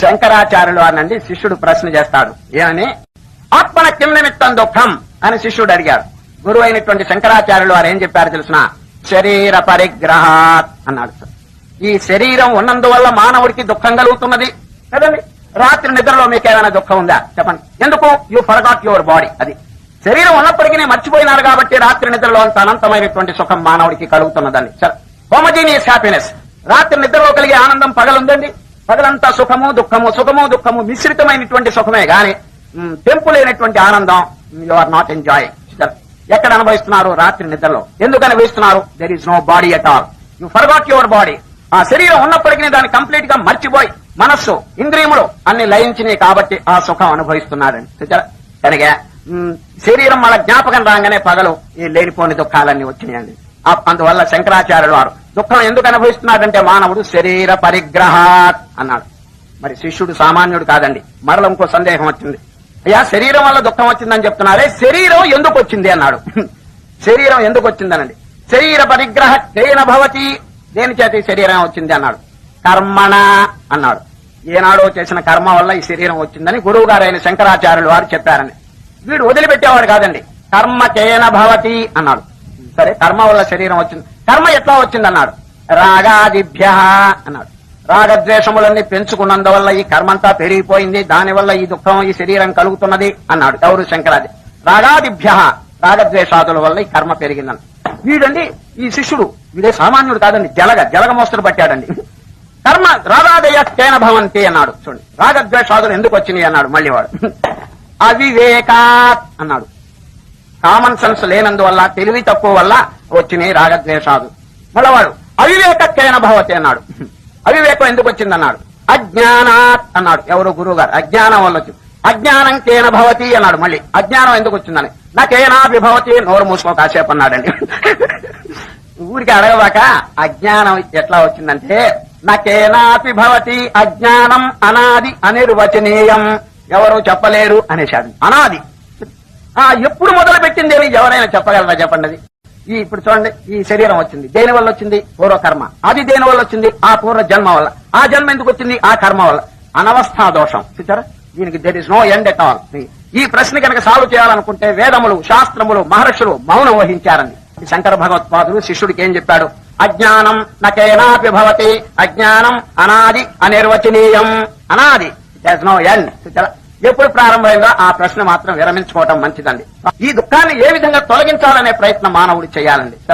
శంకరాచార్యులు అనండి శిష్యుడు ప్రశ్న చేస్తాడు. ఏమని? ఆత్మన కిం నిమిత్తం దుఃఖం అని శిష్యుడు అడిగాడు. గురువు అయినటువంటి శంకరాచార్యులు వారు ఏం చెప్పారు తెలిసిన? శరీర పరిగ్రహాత్ అన్నాడు ఈ శరీరం ఉన్నందువల్ల మానవుడికి దుఃఖం కలుగుతున్నది కదండి? రాత్రి నిద్రలో మీకు ఏమైనా దుఃఖం ఉందా? చెప్పండి. ఎందుకు? యూ ఫర్గాట్ యువర్ బాడీ అది. శరీరం ఉన్నప్పటికీ మర్చిపోయినారు కాబట్టి రాత్రి నిద్రలో అంత అనంతమైనటువంటి సుఖం మానవుడికి కలుగుతున్నదండి హోమజీనియస్ హ్యాపీనెస్. రాత్రి నిద్రలో కలిగే ఆనందం పగలుందండి. పగలంతా సుఖము దుఃఖము సుఖము దుఃఖము మిశ్రితమైనటువంటి సుఖమే గాని తెంపు లేనటువంటి ఆనందం యు ఆర్ నాట్ ఎంజాయ్. ఎక్కడ అనుభవిస్తున్నారు? రాత్రి నిద్రలో. ఎందుకు అనుభవిస్తున్నారు? There is no body at all you forgot your body ఆ శరీరం ఉన్నప్పటికీ దాన్ని కంప్లీట్గా మర్చిపోయి మనస్సు ఇంద్రియములు అన్ని లయించినాయి కాబట్టి ఆ సుఖం అనుభవిస్తున్నారని కనుక శరీరం మన జ్ఞాపకం రాగానే పగలు ఈ లేనిపోని దుఃఖాలన్నీ వచ్చినాయండి. అందువల్ల శంకరాచార్యులు వారు దుఃఖం ఎందుకు అనుభవిస్తున్నాడంటే మానవుడు శరీర పరిగ్రహాత్ అన్నాడు. మరి శిష్యుడు సామాన్యుడు కాదండి. మరల ఇంకో సందేహం వచ్చింది. అయ్యా శరీరం వల్ల దుఃఖం వచ్చిందని చెప్తున్నారే? శరీరం ఎందుకు వచ్చింది అన్నాడు. శరీరం ఎందుకు వచ్చిందనండి? శరీర పరిగ్రహ దేన భవతి. దేని చేత శరీరం వచ్చింది అన్నాడు. కర్మణ అన్నాడు. ఏనాడో చేసిన కర్మ వల్ల ఈ శరీరం వచ్చిందని గురువు గారైన శంకరాచార్యులు వారు చెప్పారని వీడు వదిలిపెట్టేవాడు కాదండి. కర్మ కేన భవతి అన్నాడు. సరే కర్మ వల్ల శరీరం వచ్చింది. కర్మ ఎట్లా వచ్చింది అన్నాడు రాగాదిభ్య అన్నాడు. రాగద్వేషములన్నీ పెంచుకున్నందువల్ల ఈ కర్మంతా పెరిగిపోయింది. దానివల్ల ఈ దుఃఖం ఈ శరీరం కలుగుతున్నది అన్నాడు ఎవరు శంకరాది. రాగాదిభ్య రాగద్వేషాదుల వల్ల ఈ కర్మ పెరిగిందని వీడండి ఈ శిష్యుడు వీడే సామాన్యుడు కాదండి జలగ జలగ మోస్తరు పట్టాడండి. కర్మ రాగాదయ కేన భవంతి అన్నాడు. చూడండి రాగద్వేషాదులు ఎందుకు వచ్చినాయి అన్నాడు మళ్ళీ వాడు. అవివేకాత్ అన్నాడు. కామన్ సెన్స్ లేనందువల్ల తెలివి తక్కువ వల్ల వచ్చినాయి రాగద్వేషాదు మళ్ళా వాడు అవివేకత్వైన భవతి అన్నాడు. అవివేకం ఎందుకు వచ్చింది అన్నాడు అజ్ఞానాత్ అన్నాడు. ఎవరు గురువు గారు అజ్ఞానం వల్ల వచ్చింది. అజ్ఞానం కేన భవతి అన్నాడు మళ్ళీ. అజ్ఞానం ఎందుకు వచ్చిందని? నాకేనా భవతి నోరు మూసుకో కాసేపు అన్నాడండి. ఊరికి అడగవాక అజ్ఞానం ఎట్లా వచ్చిందంటే నాకేనాపి భవతి అజ్ఞానం అనాది అనిర్వచనీయం. ఎవరు చెప్పలేరు అనేశాడు. అనాది. ఆ ఎప్పుడు మొదలు పెట్టింది ఎవరైనా చెప్పగలరా చెప్పండి ఈ ఇప్పుడు చూడండి ఈ శరీరం వచ్చింది. దేని వల్ల వచ్చింది? పూర్వ కర్మ. అది దేని వల్ల వచ్చింది? ఆ పూర్వ జన్మ వల్ల. ఆ జన్మ ఎందుకు వచ్చింది? ఆ కర్మ వల్ల. అనవస్థా దోషం. చూచారా దీనికి there is no end at all ఈ ప్రశ్న కనుక సాల్వ్ చేయాలనుకుంటే వేదములు శాస్త్రములు మహర్షులు మౌనం వహించారని శంకర భగవత్పాదులు శిష్యుడికి ఏం చెప్పాడు? అజ్ఞానం నకేనాపి భవతి. అజ్ఞానం అనాది అనిర్వచనీయం. అనాది. దస్ నో ఎండ్ చూచారా ఎప్పుడు ప్రారంభమైందో ఆ ప్రశ్న మాత్రం విరమించుకోవటం మంచిదండి. ఈ దుఃఖాన్ని ఏ విధంగా తొలగించాలనే ప్రయత్నం మానవుడు చేయాలండి. సరే.